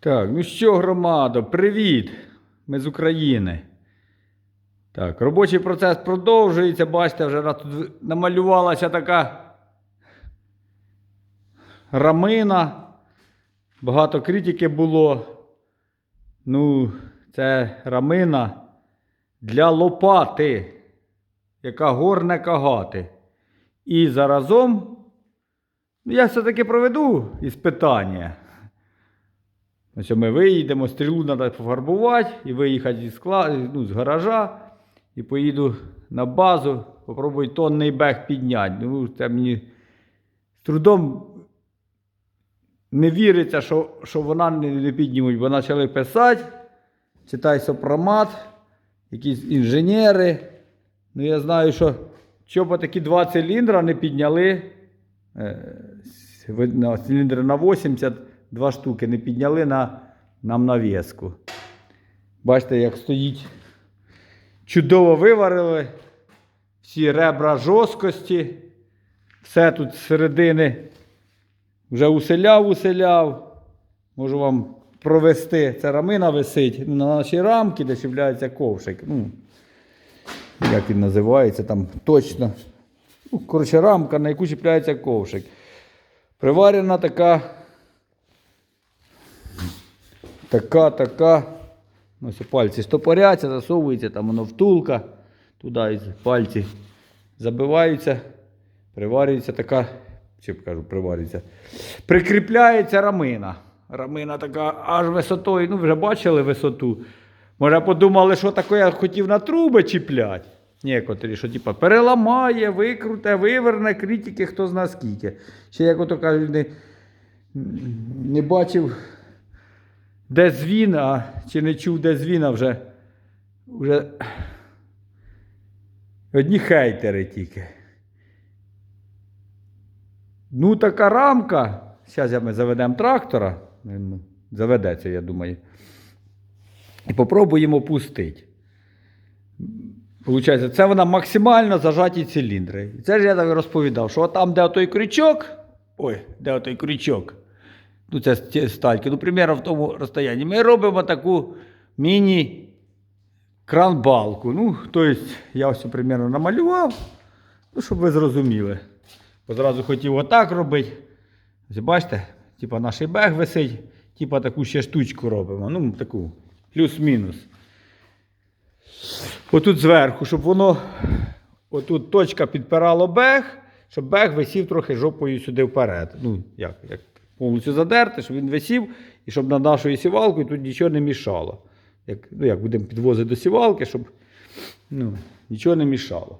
Так, ну що, громадо, привіт! Ми з України. Так, робочий процес продовжується. Бачите, вже раз тут намалювалася така рамина. Багато критики було. Ну, це рамина для лопати, яка горне кагати. І заразом, ну, я все-таки проведу іспитання. Ось ми виїдемо, стрілу треба пофарбувати і виїхати зі скла... ну, з гаража. І поїду на базу, попробую тонний бег підняти. Ну, це мені з трудом не віриться, що, що вона не, піднімуть, бо почали писати, читай сопромат, якісь інженери. Ну, я знаю, що щоб такі два циліндра не підняли. Е, циліндри на 80, два штуки не підняли на, нам нав'язку. Бачите, як стоїть. Чудово виварили. Всі ребра жорсткості. Все тут з середини вже уселяв, уселяв. Можу вам провести. Це рамина висить на нашій рамці, де чіпляється ковшик. Ну, як він називається там точно. Ну, коротше, рамка, на яку чіпляється ковшик. Приварена така. Така, така. Ось пальці стопоряться, засовується, там воно втулка. Туди пальці забиваються, приварюється така, чи кажу, приварюється. Прикріпляється рамина. Рамина така аж висотою. Ну, вже бачили висоту. Може, подумали, що таке я хотів на труби чіпляти. Некоторі, що типа переламає, викруте, виверне, критики, хто зна скільки. Ще, як ото кажуть, не, не бачив, де звін, а чи не чув, де звін, а вже, вже одні хейтери тільки. Ну, така рамка. Зараз ми заведемо трактора. Заведеться, я думаю. І попробуємо пустити. Получається, це вона максимально зажаті циліндри. Це ж я так розповідав, що там, де той крючок, ой, де той крючок, ну це стальки, ну, примерно в тому розстоянні, ми робимо таку міні кран-балку. Ну, тобто, я ось примерно намалював, ну, щоб ви зрозуміли. Бо зразу хотів отак робити. Ось бачите, типа наш бег висить, типа таку ще штучку робимо. Ну, таку, плюс-мінус. Отут зверху, щоб воно, отут точка підпирало бег, щоб бег висів трохи жопою сюди вперед. Ну, як, як повністю задерти, щоб він висів, і щоб над нашою сівалкою тут нічого не мішало. Як, ну, як будемо підвозити до сівалки, щоб ну, нічого не мішало.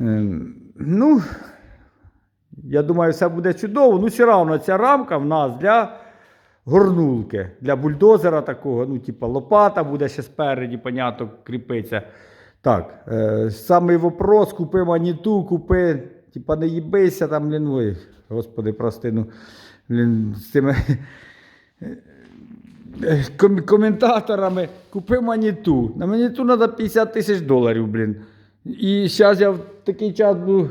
Ем, ну, я думаю, все буде чудово. Ну, все одно ця рамка в нас для горнулки, для бульдозера такого, ну, типу, лопата буде ще спереді, понятно, кріпиться. Так, е, самий вопрос, купи маніту, купи, типа не їбися там, блін, ой, господи, прости, ну, блін, з цими ком- коментаторами, купи маніту. На маніту треба 50 тисяч доларів, блін. І зараз я в такий час буду.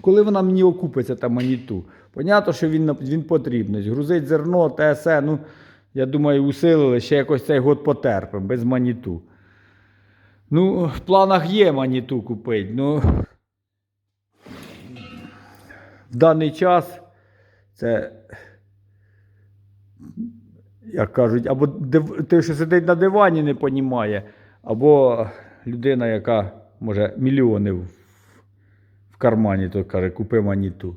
Коли вона мені окупиться та маніту? Понятно, що він, він потрібний. Грузить зерно, ТСЕ, ну, я думаю, усилили, ще якось цей год потерпимо, без маніту. Ну, в планах є маніту купити, ну. В даний час це, як кажуть, або той, що сидить на дивані, не понімає, або людина, яка може мільйони в в кармані, то каже, купи маніту.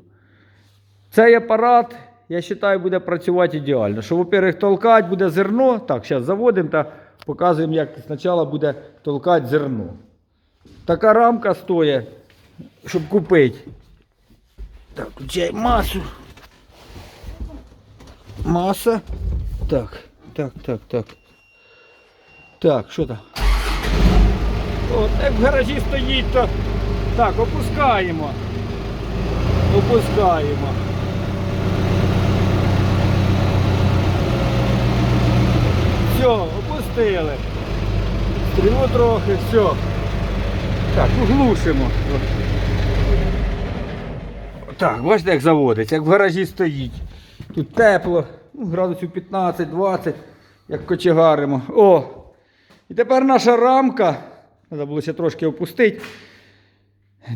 Цей апарат, я вважаю, буде працювати ідеально. Що, во-первых, толкати буде зерно. Так, зараз заводимо та показуємо, як спочатку буде толкати зерно. Така рамка стоїть, щоб купити. Так, включай масу. Маса. Так, так, так, так. Так, що там? От як в гаражі стоїть, то так, опускаємо. Опускаємо. Все, опустили. Стрілу трохи, все. Так, ну глушимо. Так, бачите, як заводиться, як в гаражі стоїть. Тут тепло, ну, градусів 15-20, як кочегаримо. О! І тепер наша рамка. Треба було ще трошки опустити.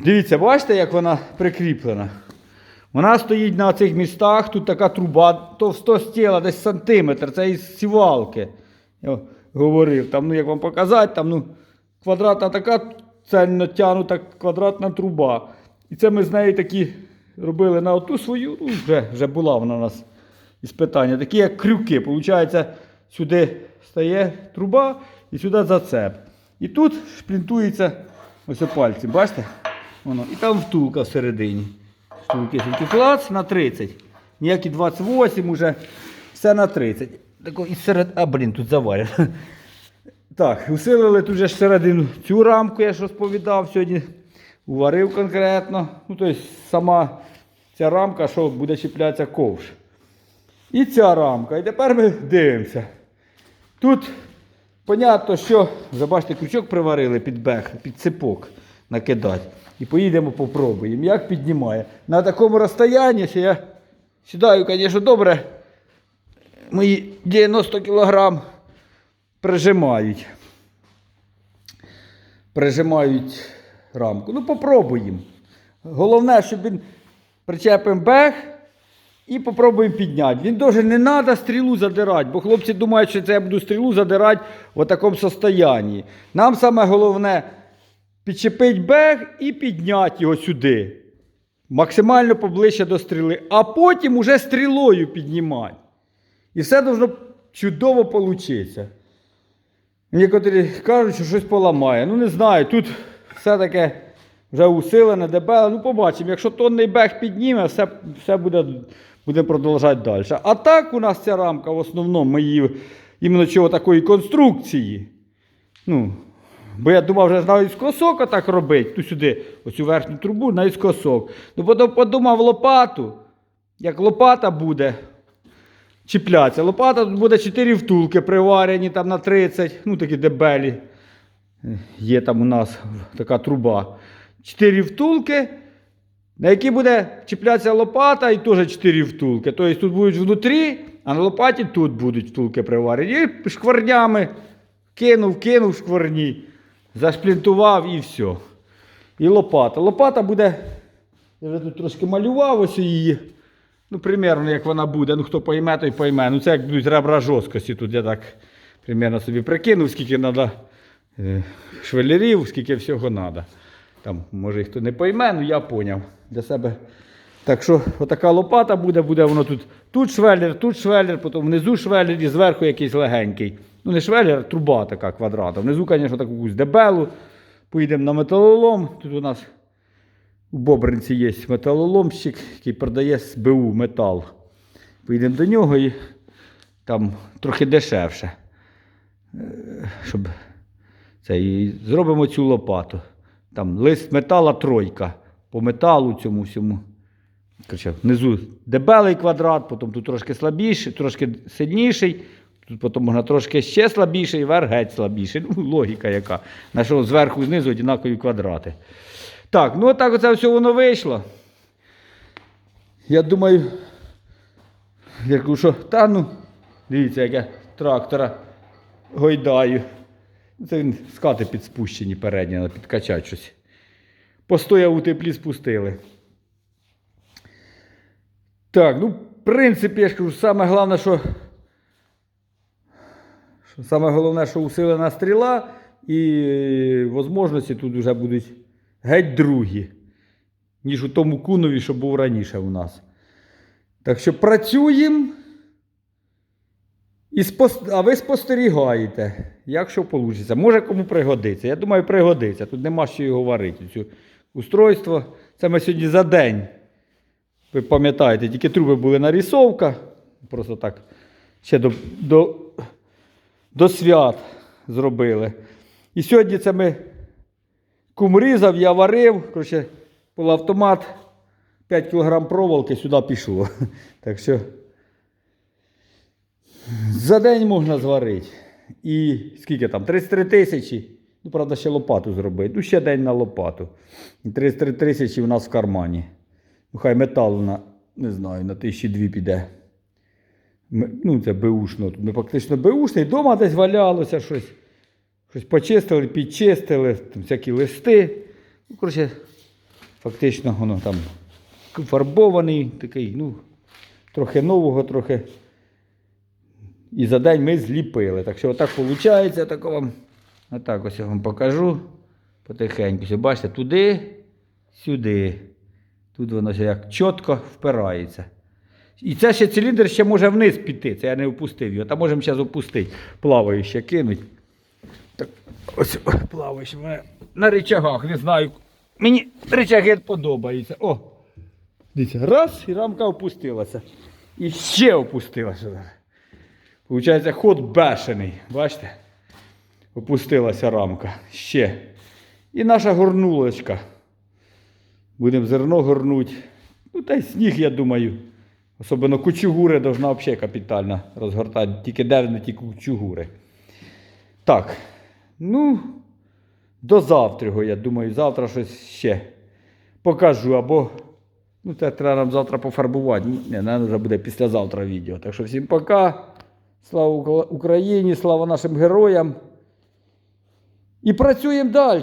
Дивіться, бачите, як вона прикріплена. Вона стоїть на цих містах, тут така труба товстостіла, десь сантиметр, це із сівалки. Я говорив, там, ну як вам показати, там ну, квадратна така цельно тягнута квадратна труба. І це ми з нею такі робили на оту свою, ну, вже, вже була вона у нас із питання. Такі як крюки. Получається, сюди стає труба і сюди зацеп. І тут шплінтується ось пальці, бачите? Воно. І там втулка всередині. Тільки клац на 30. Ніякі 28 уже, все на 30. Тако, і серед... А, блін, тут заварено. Так, усилили тут же середину цю рамку, я ж розповідав сьогодні. Уварив конкретно. Ну, тобто сама ця рамка, що буде чіплятися ковш. І ця рамка. І тепер ми дивимося. Тут, понятно, що, забачте, крючок приварили під бех, під ципок накидати. І поїдемо попробуємо. Як піднімає. На такому розстоянні що я сідаю, звісно, добре. Мої 90 кг прижимають. Прижимають рамку. Ну, попробуємо. Головне, щоб він причепив бех і попробуємо підняти. Він дуже не треба стрілу задирати, бо хлопці думають, що це я буду стрілу задирати в такому состоянні. Нам саме головне підчепити бег і підняти його сюди. Максимально поближче до стріли, а потім уже стрілою піднімати. І все должно чудово получитися. Некоторі кажуть, що щось поламає. Ну не знаю, тут все таке вже усилене, дебеле. Ну побачимо, якщо тонний бег підніме, все, все буде, буде продовжувати далі. А так у нас ця рамка в основному ми її іменно чого такої конструкції. Ну, бо я думав, вже навіть з косок так робити, ту сюди, оцю верхню трубу, навіть з косок. Ну потім подумав лопату, як лопата буде чіплятися. Лопата тут буде 4 втулки приварені там на 30, ну такі дебелі. Є там у нас така труба. 4 втулки, на які буде чіплятися лопата і теж 4 втулки. Тобто тут будуть внутрі, а на лопаті тут будуть втулки приварені. І шкварнями кинув, кинув шкварні, зашплінтував і все. І лопата. Лопата буде, я вже тут трошки малював ось її. Ну, примерно, як вона буде. Ну, хто пойме, той пойме. Ну, це як будуть ребра жорсткості. Тут я так примерно собі прикинув, скільки треба швелерів, скільки всього треба. Там, може, хто не пойме, ну я поняв для себе. Так що, отака лопата буде, буде воно тут. Тут швелер, тут швелер, потім внизу швелер і зверху якийсь легенький. Ну, не швелер, а труба така квадрата. Внизу, звісно, таку якусь дебелу. Поїдемо на металолом. Тут у нас у Бобринці є металоломщик, який продає з БУ метал. Поїдемо до нього і там трохи дешевше. Е, Щоб це, і зробимо цю лопату. Там лист метала тройка. По металу цьому всьому. Короче, внизу дебелий квадрат, потім тут трошки слабіший, трошки сильніший. Тут потім можна трошки ще слабіший, верх геть слабіший. Ну, логіка яка. На що зверху і знизу однакові квадрати. Так, ну отак оце все воно вийшло. Я думаю, я кажу, що та ну, дивіться, як я трактора гойдаю. Це скати підспущені передні, підкачати щось. Постояв у теплі спустили. Так, ну, в принципі, я ж кажу, саме головне, що саме головне, що усилена стріла і можливості тут вже будуть геть другі, ніж у тому кунові, що був раніше у нас. Так що працюємо. І спос... А ви спостерігаєте, як що вийде. Може кому пригодиться. Я думаю, пригодиться. Тут нема що і говорити. Цю устройство. Це ми сьогодні за день. Ви пам'ятаєте, тільки труби були нарисовка. Просто так ще до, до, до свят зробили. І сьогодні це ми кум різав, я варив. Коротше, полуавтомат, 5 кг проволоки сюди пішло. Так що за день можна зварити. І скільки там? 33 тисячі. Ну, правда, ще лопату зробити. Ну, ще день на лопату. 33 тисячі у нас в кармані. Ну, хай металу на, не знаю, на тисячі дві піде. Ми, ну, це беушно. Ми фактично беушний. Дома десь валялося щось. Щось почистили, підчистили, там всякі листи. Ну, коротше, фактично воно там фарбований, такий, ну, трохи нового, трохи. І за день ми зліпили. Так що отак виходить, так вам. Отак ось я вам покажу. Потихеньку. Бачите, туди, сюди. Тут воно ще як чітко впирається. І це ще циліндр ще може вниз піти. Це я не опустив його. Та можемо зараз опустити. Плаваю ще кинуть. Так, ось плавающе мене на речагах, не знаю. Мені речаги подобаються. О! Дивіться, раз, і рамка опустилася. І ще опустилася. Получається, ход бешений. Бачите? Опустилася рамка. Ще. І наша горнулочка. Будемо зерно горнути. Ну, та й сніг, я думаю. Особливо кучугури должна взагалі капітально розгортати. Тільки де не ті кучугури. Так. Ну, до завтра, я думаю, завтра щось ще покажу. Або. Ну, це треба нам завтра пофарбувати. Ні, не, треба буде післязавтра відео. Так що всім пока. Слава Україні, слава нашим героям. І працюємо далі.